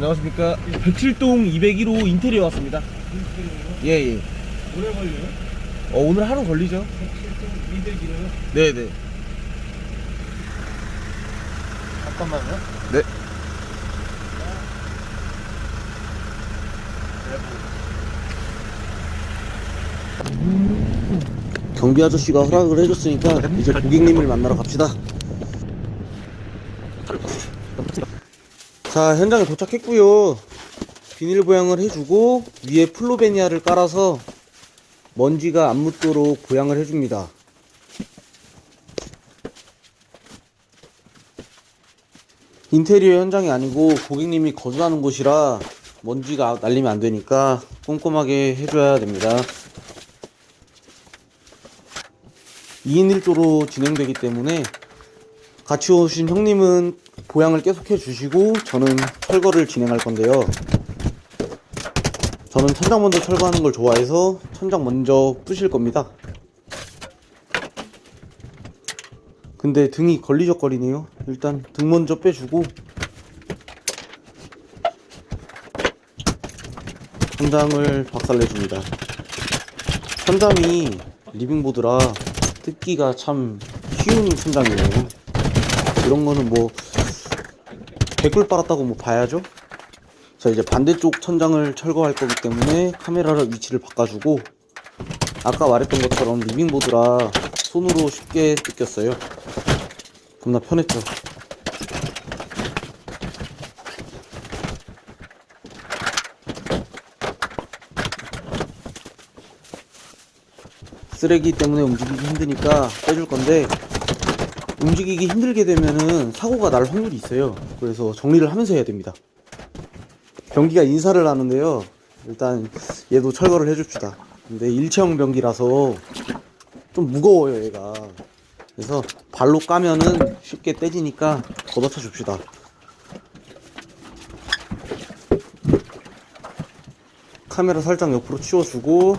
안녕하십니까. 백칠동 201호 인테리어 왔습니다. 예, 예. 오래 걸려요? 어, 오늘 하루 걸리죠? 200kg요? 네 네. 잠깐만요. 네. 경비 아저씨가 허락을 해줬으니까 이제 고객님을 만나러 갑시다. 자, 현장에 도착했고요. 비닐 보양을 해주고 위에 플로베니아를 깔아서 먼지가 안 묻도록 보양을 해줍니다. 인테리어 현장이 아니고 고객님이 거주하는 곳이라 먼지가 날리면 안 되니까 꼼꼼하게 해줘야 됩니다. 2인 1조로 진행되기 때문에 같이 오신 형님은 보양을 계속해 주시고 저는 철거를 진행할 건데요. 저는 천장 먼저 철거하는 걸 좋아해서 천장 먼저 부실 겁니다. 근데 등이 걸리적거리네요. 일단 등 먼저 빼주고 천장을 박살내줍니다. 천장이 리빙보드라 뜯기가 참 쉬운 천장이에요. 이런 거는 뭐 개꿀 빨았다고 뭐 봐야죠. 자 이제 반대쪽 천장을 철거할 거기 때문에 카메라를 위치를 바꿔주고 아까 말했던 것처럼 리빙보드라 손으로 쉽게 뜯겼어요. 겁나 편했죠. 쓰레기 때문에 움직이기 힘드니까 빼줄 건데 움직이기 힘들게 되면은 사고가 날 확률이 있어요. 그래서 정리를 하면서 해야 됩니다. 변기가 인사를 하는데요. 일단 얘도 철거를 해줍시다. 근데 일체형 변기라서 좀 무거워요, 얘가. 그래서 발로 까면은 쉽게 떼지니까 걷어차 줍시다. 카메라 살짝 옆으로 치워주고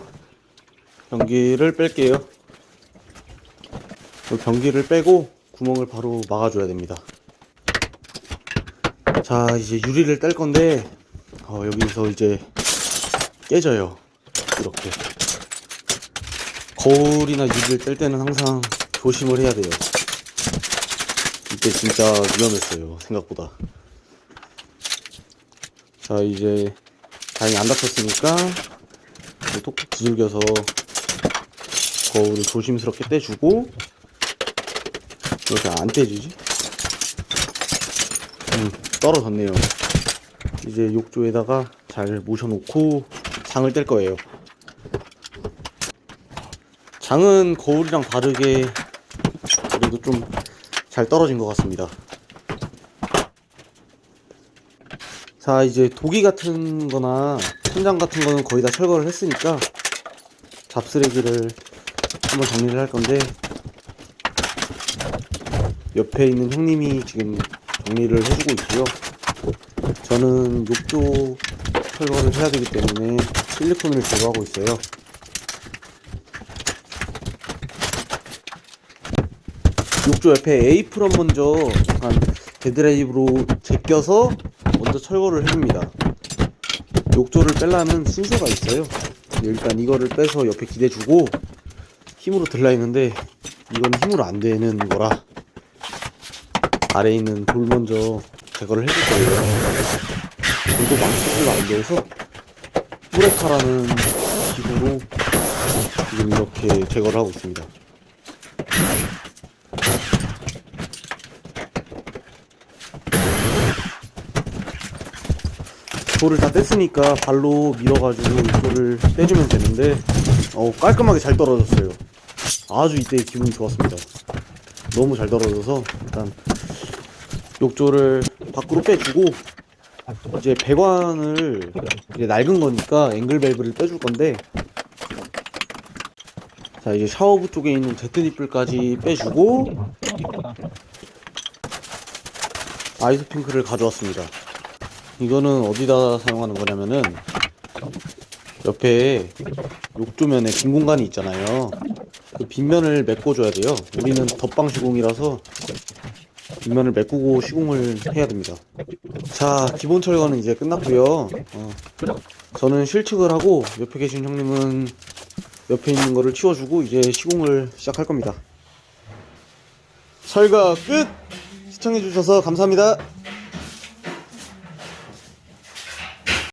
변기를 뺄게요. 이 변기를 빼고 구멍을 바로 막아줘야 됩니다. 자, 이제 유리를 뗄 건데 어, 여기서 이제 깨져요. 이렇게. 거울이나 유리를 뗄 때는 항상 조심을 해야 돼요. 이때 진짜 위험했어요. 생각보다. 자, 이제 다행히 안 다쳤으니까 톡톡 두들겨서 거울을 조심스럽게 떼주고 이렇게 안 떼지지? 음, 떨어졌네요. 이제 욕조에다가 잘 모셔놓고 장을 뗄 거예요. 장은 거울이랑 다르게 그래도 좀 잘 떨어진 것 같습니다. 자, 이제 도기 같은 거나 천장 같은 거는 거의 다 철거를 했으니까 잡쓰레기를 한번 정리를 할 건데 옆에 있는 형님이 지금 정리를 해주고 있고요. 저는 욕조 철거를 해야 되기 때문에 실리콘을 제거하고 있어요. 욕조 옆에 에이프런 먼저 약간 데드라이브로 제껴서 먼저 철거를 해줍니다. 욕조를 빼려면 순서가 있어요. 일단 이거를 빼서 옆에 기대주고 힘으로 들라 했는데 이건 힘으로 안 되는 거라 아래에 있는 돌 먼저 제거를 해줄 거예요. 돌도 망치기가 안 돼서 뿌레카라는 기구로 지금 이렇게 제거를 하고 있습니다. 돌을 다 뗐으니까 발로 밀어가지고 이거를 떼주면 되는데 어, 깔끔하게 잘 떨어졌어요. 아주 이때 기분이 좋았습니다. 너무 잘 떨어져서 일단 욕조를 밖으로 빼주고 이제 배관을 이제 낡은 거니까 앵글 밸브를 빼줄 건데 자 이제 샤워부 쪽에 있는 제트니플까지 빼주고 아이스핑크를 가져왔습니다. 이거는 어디다 사용하는 거냐면은 옆에 욕조면에 빈 공간이 있잖아요. 그 빈면을 메꿔줘야 돼요. 우리는 덧방 시공이라서 빈면을 메꾸고 시공을 해야 됩니다. 자, 기본 철거는 이제 끝났고요. 어, 저는 실측을 하고 옆에 계신 형님은 옆에 있는 거를 치워주고 이제 시공을 시작할 겁니다. 철거 끝! 시청해주셔서 감사합니다.